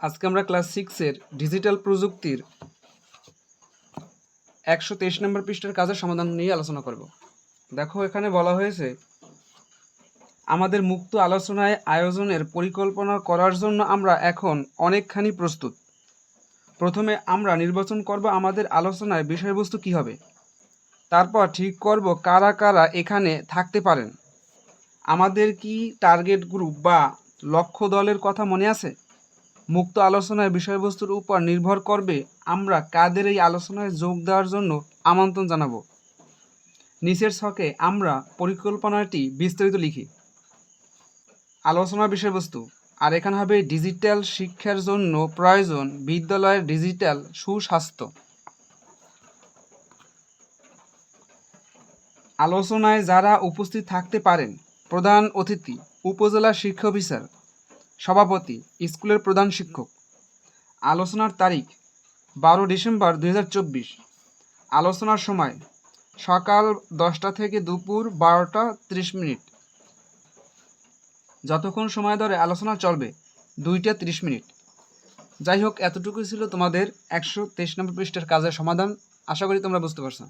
আজকে আমরা ক্লাস সিক্সের ডিজিটাল প্রযুক্তির একশো তেইশ নম্বর পৃষ্ঠার কাজের সমাধান নিয়ে আলোচনা করব। দেখো এখানে বলা হয়েছে, আমাদের মুক্ত আলোচনায় আয়োজনের পরিকল্পনা করার জন্য আমরা এখন অনেকখানি প্রস্তুত। প্রথমে আমরা নির্বাচন করব আমাদের আলোচনায় বিষয়বস্তু কী হবে। তারপর ঠিক করব কারা কারা এখানে থাকতে পারেন। আমাদের কি টার্গেট গ্রুপ বা লক্ষ্য দলের কথা মনে আছে? মুক্ত আলোচনায় বিষয়বস্তুর উপর নির্ভর করবে আমরা কাদের এই আলোচনায় যোগ দেওয়ার জন্য আমন্ত্রণ জানাব। নিচের ছকে আমরা পরিকল্পনাটি বিস্তারিত লিখি। আলোচনার বিষয়বস্তু। আর এখানে হবে ডিজিটাল শিক্ষার জন্য প্রয়োজন বিদ্যালয়ের ডিজিটাল সুস্বাস্থ্য। আলোচনায় যারা উপস্থিত থাকতে পারেন, প্রধান অতিথি, উপজেলা শিক্ষা অফিসার সভাপতি, স্কুলের প্রধান শিক্ষক। আলোচনার তারিখ, বারো ডিসেম্বর দুই হাজার চব্বিশ। আলোচনার সময়, সকাল দশটা থেকে দুপুর বারোটা ত্রিশ মিনিট। যতক্ষণ সময় ধরে আলোচনা চলবে, দুইটা ত্রিশ মিনিট। যাই হোক, এতটুকুই ছিল তোমাদের একশো তেইশ নম্বর পৃষ্ঠার কাজের সমাধান। আশা করি তোমরা বুঝতে পারছ।